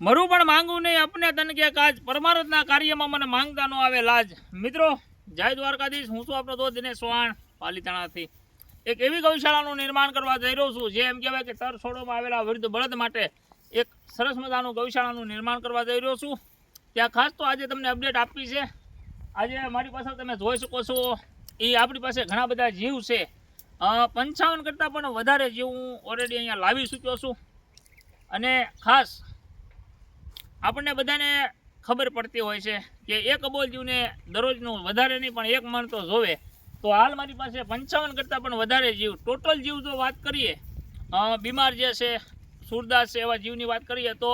મરું પણ માંગું નહીં અપને તન કે કાજ પરમારથના કાર્યમાં મને માંગતા ન આવે, લાજ. મિત્રો, જય દ્વારકાધીશ, હું છું આપણો દોસ્ત દિનેશ સોહાણ પાલીતાણાથી. એક એવી ગૌશાળાનું નિર્માણ કરવા જઈ રહ્યો છું, જે એમ કહેવાય કે તર છોડોમાં આવેલા વૃદ્ધ બળદ માટે એક સરસ મજાનું ગૌશાળાનું નિર્માણ કરવા જઈ રહ્યો છું. ત્યાં ખાસ તો આજે તમને અપડેટ આપી છે. આજે મારી પાસે તમે જોઈ શકો છો એ આપણી પાસે ઘણા બધા જીવ છે. પંચાવન કરતાં પણ વધારે જીવ હું ઓલરેડી અહીંયા લાવી ચૂક્યો છું. અને ખાસ આપણને બધાને ખબર પડતી હોય છે કે એક અબોલ જીવને દરરોજનું વધારે નહીં, પણ એક મણ તો જોવે. તો હાલ મારી પાસે પંચાવન કરતાં પણ વધારે જીવ. ટોટલ જીવ જો વાત કરીએ બીમાર જે છે, સુરદાસ છે એવા જીવની વાત કરીએ, તો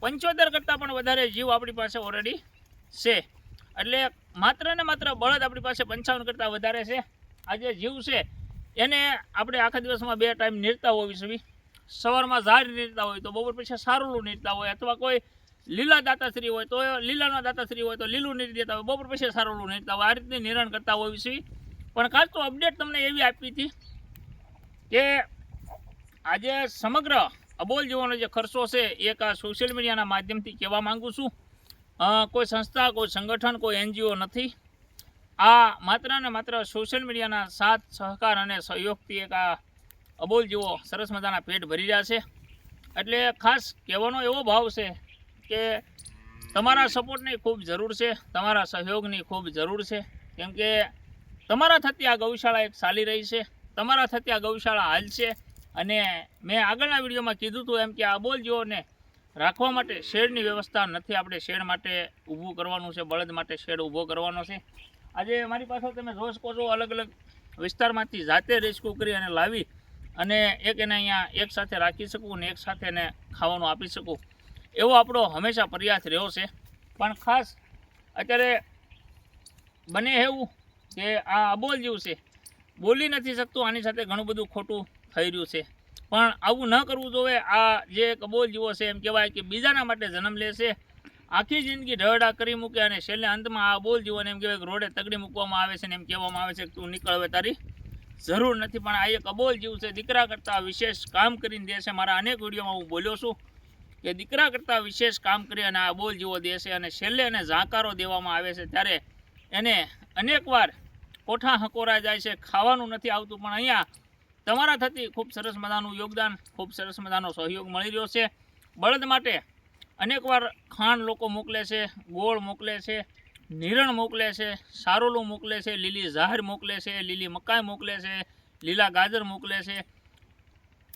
પંચોતેર કરતાં પણ વધારે જીવ આપણી પાસે ઓલરેડી છે. એટલે માત્ર ને માત્ર બળદ આપણી પાસે પંચાવન કરતાં વધારે છે. આ જે જીવ છે, એને આપણે આખા દિવસમાં બે ટાઈમ નીરતા હોવી જોઈએ. સવારમાં ઝાડ નીરતા હોય તો બપોર પછી સારું નીરતા હોય, અથવા કોઈ લીલા દાતાશ્રી હોય તો લીલાના દાતાશ્રી હોય તો લીલું નીરી દેતા હોય, બપોર પછી સારું નીરતા હોય. આ રીતની નિરણ કરતા હોય છે. પણ ખાસ તો અપડેટ તમને એવી આપી હતી કે આજે સમગ્ર અબોલ જીવોનો જે ખર્ચો છે એક આ સોશિયલ મીડિયાના માધ્યમથી કહેવા માંગુ છું. કોઈ સંસ્થા, કોઈ સંગઠન, કોઈ એનજીઓ નથી. આ માત્ર ને માત્ર સોશિયલ મીડિયાના સાથ, સહકાર અને સહયોગથી એક આ અબોલ જીવો સરસ મજાના પેટ ભરી રહ્યા છે. એટલે ખાસ કહેવાનો એવો ભાવ છે કે તમારા સપોર્ટની ખૂબ જરૂર છે, તમારા સહયોગની ખૂબ જરૂર છે. કેમ કે તમારા થકી આ ગૌશાળા એક ચાલી રહી છે, તમારા થકી આ ગૌશાળા હાલ છે. અને મેં આગળના વિડીયોમાં કીધું હતું એમ કે આ બોલજીઓને રાખવા માટે શેડની વ્યવસ્થા નથી, આપણે શેડ માટે ઊભું કરવાનું છે, બળદ માટે શેડ ઊભો કરવાનો છે. આજે મારી પાસે તમે જોઈ શકો છો અલગ અલગ વિસ્તારમાંથી જાતે રેસ્ક્યુ કરી અને લાવી અને એક એને અહીંયા એક સાથે રાખી શકું અને એક સાથે એને ખાવાનું આપી શકું. એવો આપણો હંમેશા પ્રયાસ રહ્યો છે. પણ ખાસ અત્યારે બને એવું કે આ અબોલ જેવું છે. બોલી નથી શકતું, આની સાથે ઘણું બધું ખોટું થઈ રહ્યું છે. પણ આવું ન કરવું જોઈએ. આ જે એક અબોલ જીવો છે, એમ કહેવાય કે બીજાના માટે જન્મ લે છે. આખી જિંદગી ઢળડા કરી મૂકે અને છેલ્લે અંતમાં આ બોલ જીવોને એમ કહેવાય કે રોડે તગડી મૂકવામાં આવે છે ને એમ કહેવામાં આવે છે કે તું નીકળ હવે તારી જરૂર નથી. પણ આ એક અબોલ જીવ છે, દીકરા કરતાં વિશેષ કામ કરીને દે છે. મારા અનેક વિડીયોમાં હું બોલ્યો છું. કે દીકરા કરતાં વિશેષ કામ કરી અને આ બોલ જેવો દેશે અને છેલ્લે એને ઝાંકારો દેવામાં આવે છે ત્યારે એને અનેકવાર કોઠા હકોરા જાય છે, ખાવાનું નથી આવતું, પણ અહીંયા તમારા થકી ખૂબ સરસ મજાનું યોગદાન, ખૂબ સરસ મજાનો સહયોગ મળી રહ્યો છે. બળદ માટે અનેકવાર ખાંડ લોકો મોકલે છે, ગોળ મોકલે છે, નિરણ મોકલે છે, સારોલું મોકલે છે, લીલી ઝાહર મોકલે છે, લીલી મકાઈ મોકલે છે, લીલા ગાજર મોકલે છે.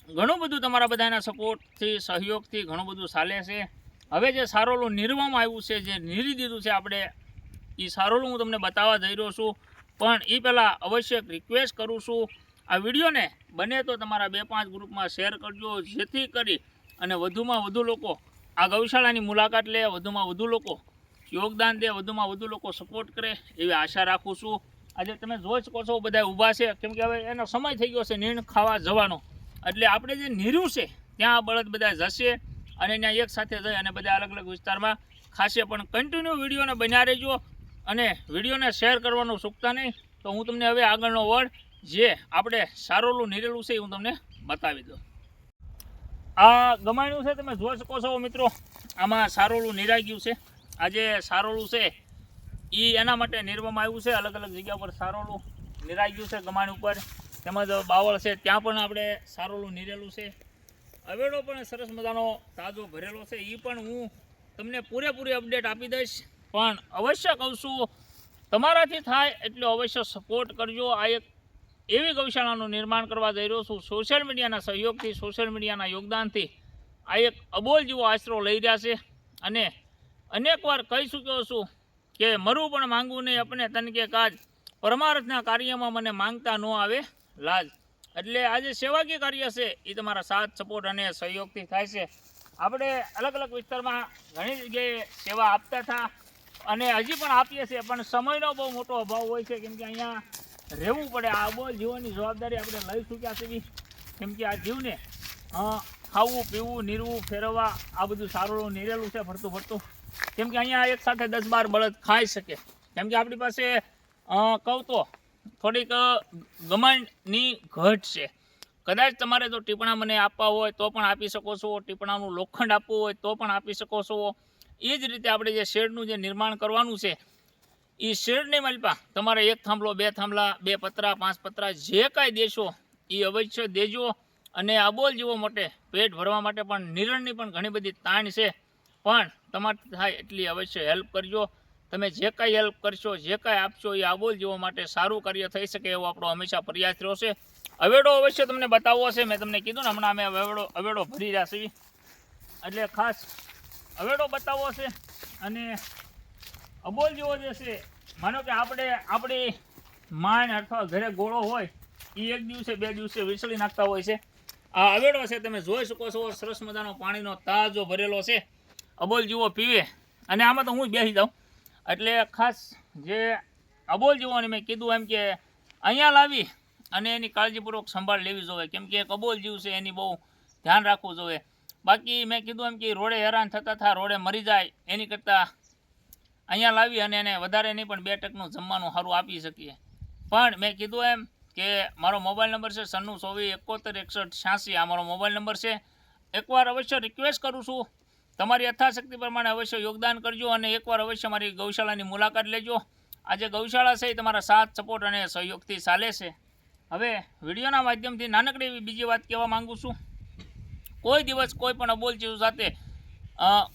ઘણું બધું તમારા બધાના સપોર્ટથી, સહયોગથી ઘણું બધું ચાલે છે. હવે જે સારોલું નિરવામાં આવ્યું છે, જે નીરી દીધું છે આપણે, એ સારોલું હું તમને બતાવવા જઈ રહ્યો છું. પણ એ પહેલાં અવશ્ય રિક્વેસ્ટ કરું છું. આ વિડીયોને બને તો તમારા બે પાંચ ગ્રુપમાં શેર કરજો, જેથી કરી અને વધુમાં વધુ લોકો આ ગૌશાળાની મુલાકાત લે, વધુમાં વધુ લોકો યોગદાન દે, વધુમાં વધુ લોકો સપોર્ટ કરે, એવી આશા રાખું છું. આજે તમે જોઈ શકો છો બધા ઊભા છે. કેમ કે હવે એનો સમય થઈ ગયો છે, નીણ ખાવા જવાનો. એટલે આપણે જે નીરું છે, ત્યાં બળદ બધા જશે અને ત્યાં એક સાથે જઈ અને બધા અલગ અલગ વિસ્તારમાં ખાશે. પણ કન્ટિન્યુ વિડીયોને બન્યા રહેજો અને વિડીયોને શેર કરવાનું ચૂકતા નહીં. તો હું તમને હવે આગળનો વર્ડ જે આપણે સારોલું નીરેલું છે એ હું તમને બતાવી દઉં. આ ગમાયણું છે, તમે જોઈ શકો છો મિત્રો, આમાં સારોલું નિરાઈ ગયું છે. આ જે સારોલું છે એ એના માટે નિર્વમાં આવ્યું છે. અલગ અલગ જગ્યા ઉપર સારોલું નિરાઈ ગયું છે ગમાણ ઉપર. તેમજ બાવળ છે, ત્યાં પણ આપણે સારોલું નીરેલું છે. અવેડો પણ સરસ મજાનો તાજો ભરેલો છે. એ પણ હું તમને પૂરેપૂરી અપડેટ આપી દઈશ. પણ અવશ્ય કહું છું, તમારાથી થાય એટલો અવશ્ય સપોર્ટ કરજો. આ એક એવી ગૌશાળાનું નિર્માણ કરવા જઈ રહ્યો છું સોશિયલ મીડિયાના સહયોગથી સોશિયલ મીડિયાના યોગદાનથી. આ એક અબોલ જેવો આશરો લઈ રહ્યા છે. અને અનેકવાર કહી ચૂક્યો છું કે મરું પણ માંગવું નહીં. આપણે તન કે કાજ પરમાર્થના કાર્યમાં મને માંગતા ન આવે. લાજ એટલે આજે સેવાકીય કાર્ય છે એ તમારા સાથ, સપોર્ટ અને સહયોગથી થાય છે. આપણે અલગ અલગ વિસ્તારમાં ઘણી જગ્યાએ સેવા આપતા હતા અને હજી પણ આપીએ છીએ, પણ સમયનો બહુ મોટો અભાવ હોય છે, કેમ કે અહીંયા રહેવું પડે. આ બોલ જીવનની જવાબદારી આપણે લઈ ચૂક્યા છીએ કેમ કે આ જીવને ખાવું, પીવું, નીરવું, ફેરવવા, આ બધું સારું નીરેલું છે, ફરતું ફરતું. કેમ કે અહીંયા એક સાથે દસ બાર બળદ ખાઈ શકે. કેમ કે આપણી પાસે કહું તો થોડીક અ, ઘટ છે. કદાચ તમારે જો ટીપણા મને આપવા હોય તો પણ આપી શકો છો ટીપણાનું લોખંડ આપવું હોય તો પણ આપી શકો છો. એ જ રીતે આપણે જે શેડનું જે નિર્માણ કરવાનું છે એ શેડની મલપા તમારે એક થાંભલો બે થાંભલા બે પતરા પાંચ પતરા જે કાંઈ દેશો એ અવશ્ય દેજો. અને આબોલ જેવો માટે પેટ ભરવા માટે પણ નિરણની પણ ઘણી બધી તાણ છે. પણ તમારે થાય એટલી અવશ્ય હેલ્પ કરજો. તમે જે કાંઈ હેલ્પ કરશો, જે કાંઈ આપશો, એ આબોલ જીવો માટે સારું કાર્ય થઈ શકે એવો આપણો હંમેશા પ્રયાસ રહ્યો છે. અવેડો અવશ્ય તમને બતાવવો છે. મેં તમને કીધું ને હમણાં અમે અવેડો અવેડો ભરી રહ્યા છીએ. એટલે ખાસ અવેડો બતાવવો છે અને અબોલ જેવો જે છે, માનો કે આપણે, આપણી માન અથવા ઘરે ગોળો હોય એ એક દિવસે, બે દિવસે વિસળી નાખતા હોય છે. આ અવેડો છે તમે જોઈ શકો છો, સરસ મજાનો પાણીનો તાજો ભરેલો છે. અબોલ જીવો પીવે. અને આમાં તો હું બેસી જાઉં. એટલે ખાસ જે અબોલ જીવોને મેં કીધું એમ કે અહીંયા લાવી અને એની કાળજીપૂર્વક સંભાળ લેવી જોઈએ. કેમ કે એક અબોલ જીવ છે, એની બહુ ધ્યાન રાખવું જોઈએ. બાકી મેં કીધું એમ કે રોડે હેરાન થતા થા, રોડે મરી જાય, એની કરતાં અહીંયા લાવી અને એને વધારે નહીં, પણ બે ટકનું જમવાનું સારું આપી શકીએ. પણ મેં કીધું એમ કે મારો મોબાઈલ નંબર છે સન્નું ચોવીસ એકોતેર, એકસઠ, છ્યાસી, આ મારો મોબાઈલ નંબર છે. એકવાર અવશ્ય રિક્વેસ્ટ કરું છું. તમારી યથાશક્તિ પ્રમાણે અવશ્ય યોગદાન કરજો અને એકવાર અવશ્ય મારી ગૌશાળાની મુલાકાત લેજો. આજે ગૌશાળા છે, એ તમારા સાથ, સપોર્ટ અને સહયોગથી ચાલે છે. હવે વિડીયોના માધ્યમથી નાનકડી એવી બીજી વાત કહેવા માંગુ છું. કોઈ દિવસ કોઈ પણ અબોલ જીવ સાથે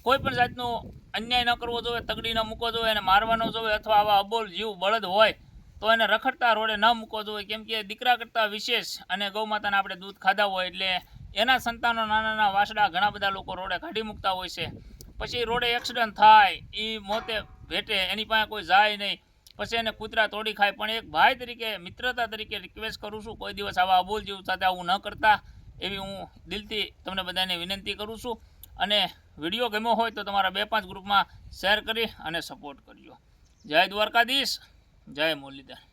કોઈ પણ જાતનો અન્યાય ન કરવો જોઈએ, તગડી ન મૂકવો જોઈએ એને મારવા ન જોઈએ અથવા આવા અબોલ જીવ બળદ હોય, તો એને રખડતા રોડે ન મૂકવો જોઈએ. કેમ કે દીકરા કરતાં વિશેષ અને ગૌ માતાને આપણે દૂધ ખાધા હોય એટલે એના સંતાનો નાના નાના વાસડા ઘણા બધા લોકો રોડે કાઢી મૂકતા હોય છે. પછી રોડે એક્સિડન્ટ થાય એ મોતે ભેટે, એની પાસે કોઈ જાય નહીં. પછી એને કૂતરા તોડી ખાય. પણ એક ભાઈ તરીકે, મિત્રતા તરીકે રિક્વેસ્ટ કરું છું, કોઈ દિવસ આવા અબોલ જીવ સાથે આવું ન કરતા, એવી હું દિલથી તમને બધાને વિનંતી કરું છું. અને વીડિયો ગમ્યો હોય તો તમારા બે પાંચ ગ્રુપમાં શેર કરી અને સપોર્ટ કરજો. જય દ્વારકાધીશ, જય મુરલીધર.